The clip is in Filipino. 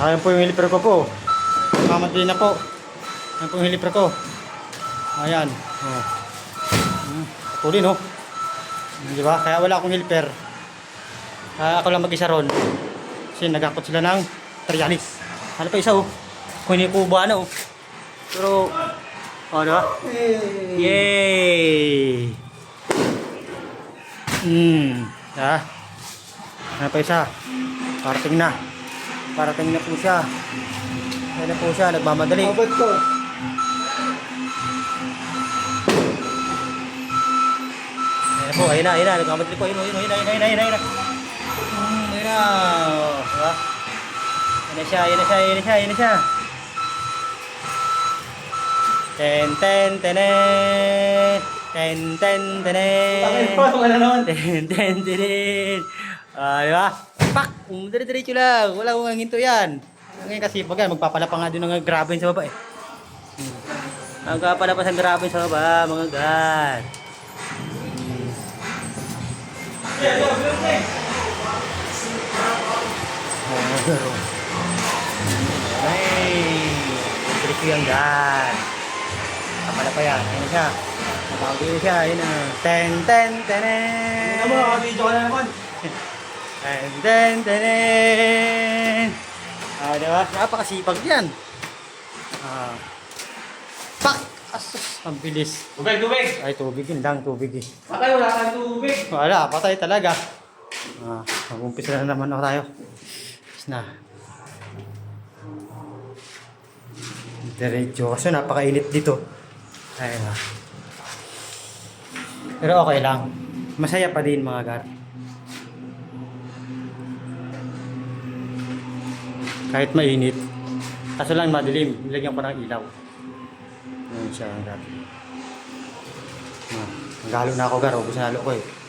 Ayan po yung helper ko po. Mamadali na po. Ayan po yung helper ko. Ayan. Oh. Hmm. Tuloy no. Di ba? Kaya wala akong helper. Kaya ako lang mag-isa ron. Kasi nagakot sila ng trialis. Ano pa isa oh. Kunikuba na oh. Pero, oh, di ba? Yay! Hmm. Ha? Ano pa isa? Parating na. Parating na po siya. Ayan na po siya. Nagmamadali. Abot ko. Ayan po. Ayun na. Ayun na. Nagmamadali po. Ayun, ayun, ayun, ayun, ayun, ayun, ayun. Hmm, ayun na. Oh, Diba? Ayun na siya. Ayun na siya. Ayun na siya. Ayun na siya. Ten, ten, tenen. Ten, ten, tenen. Bakit pa? Wala naman. Ten, ten, ten. Ah, di ba? Pak! Um, dire-diretso lang. Wala kong hinto yan. Ngayon kasi pag yan, magpapala pa nga din ng grabe sa baba eh. Hmm. Magpapala pa sa grabe sa baba, mga god. Hmm. Ay, diretso yan god. Kapala pa yan. Ayun na siya. Nabago na siya. Ayun na. Ten, ten, tenen. Ano mo, video ka na naman. And then, then, Ah, di ba? Napakasipag yan. Ah. Pak! Asus, ang bilis. Tubig, tubig. Ay, tubig yun lang, tubig eh. Patay, wala kang tubig. Wala, patay talaga. Ah, mag-umpisa na naman ako tayo. Tapos na. Diretso kasi napakainit dito. Ayun na. Pero okay lang. Masaya pa din mga gar. Kahit mainit. Kaso lang madilim. Nilagyan ko ng ilaw. Ayun siya ang gar. Ah, Nagalo na ako gar. Ubus ko eh.